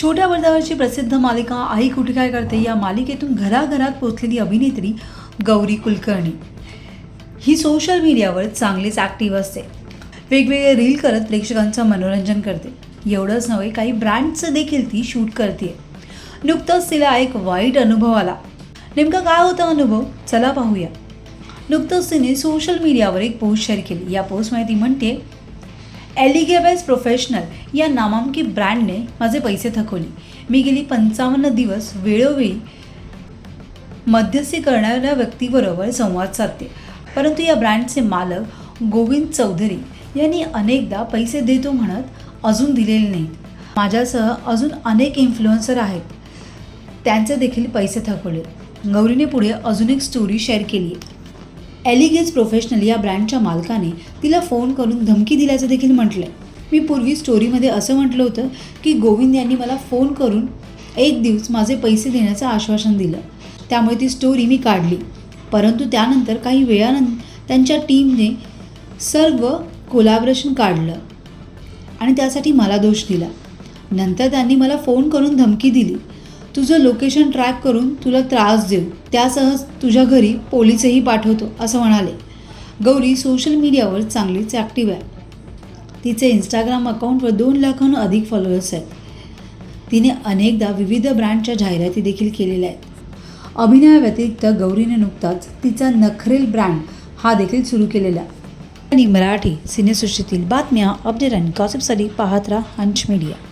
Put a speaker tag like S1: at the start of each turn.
S1: छोट्या वर्धावरची प्रसिद्ध मालिका आई कुठे काय करते या मालिकेतून घराघरात पोचलेली अभिनेत्री गौरी कुलकर्णी. ही सोशल मीडियावर चांगलीच ॲक्टिव्ह असते. वेगवेगळे रील करत प्रेक्षकांचं मनोरंजन करते. एवढंच नव्हे काही ब्रँडचं देखील ती शूट करते नुकतंच तिला एक वाईट अनुभव आला. नेमका काय होता अनुभव? चला पाहूया. नुकतंच तिने सोशल मीडियावर एक पोस्ट शेअर केली. या पोस्टमध्ये ती म्हणते एलिगेबेस प्रोफेशनल या नामांकित ब्रँडने माझे पैसे थकवले. मी गेली पंचावन्न दिवस वेळोवेळी मध्यस्थी करणाऱ्या व्यक्तीबरोबर संवाद साधते. परंतु या ब्रँडचे मालक गोविंद चौधरी यांनी अनेकदा पैसे देतो म्हणत अजून दिलेले नाहीत. माझ्यासह अजून अनेक इन्फ्लुएन्सर आहेत. त्यांचे देखील पैसे थकवले. गौरीने पुढे अजून एक स्टोरी शेअर केली. एलिगेज प्रोफेशनल या ब्रँडच्या मालकाने तिला फोन करून धमकी दिल्याचं देखील म्हटलंय. मी पूर्वी स्टोरीमध्ये असं म्हटलं होतं की गोविंद यांनी मला फोन करून एक दिवस माझे पैसे देण्याचं आश्वासन दिलं. त्यामुळे ती स्टोरी मी काढली. परंतु त्यानंतर काही वेळानंतर त्यांच्या टीमने सर्व कोलॅबरेशन काढलं आणि त्यासाठी मला दोष दिला. नंतर त्यांनी मला फोन करून धमकी दिली. तुझं लोकेशन ट्रॅक करून तुला त्रास देऊ. त्यासह तुझ्या घरी पोलीसही पाठवतो असं म्हणाले. गौरी सोशल मीडियावर चांगलीच ॲक्टिव्ह आहे. तिचे इंस्टाग्राम अकाउंटवर दोन लाखाहून अधिक फॉलोअर्स आहेत. तिने अनेकदा विविध ब्रँडच्या जाहिराती देखील केलेल्या आहेत. अभिनयाव्यतिरिक्त गौरीने नुकताच तिचा नखरेल ब्रँड हा देखील सुरू केलेला आणि मराठी सिनेसृष्टीतील बातम्या अपडेट आणि गॉसिपसाठी पाहत राहा हंच मीडिया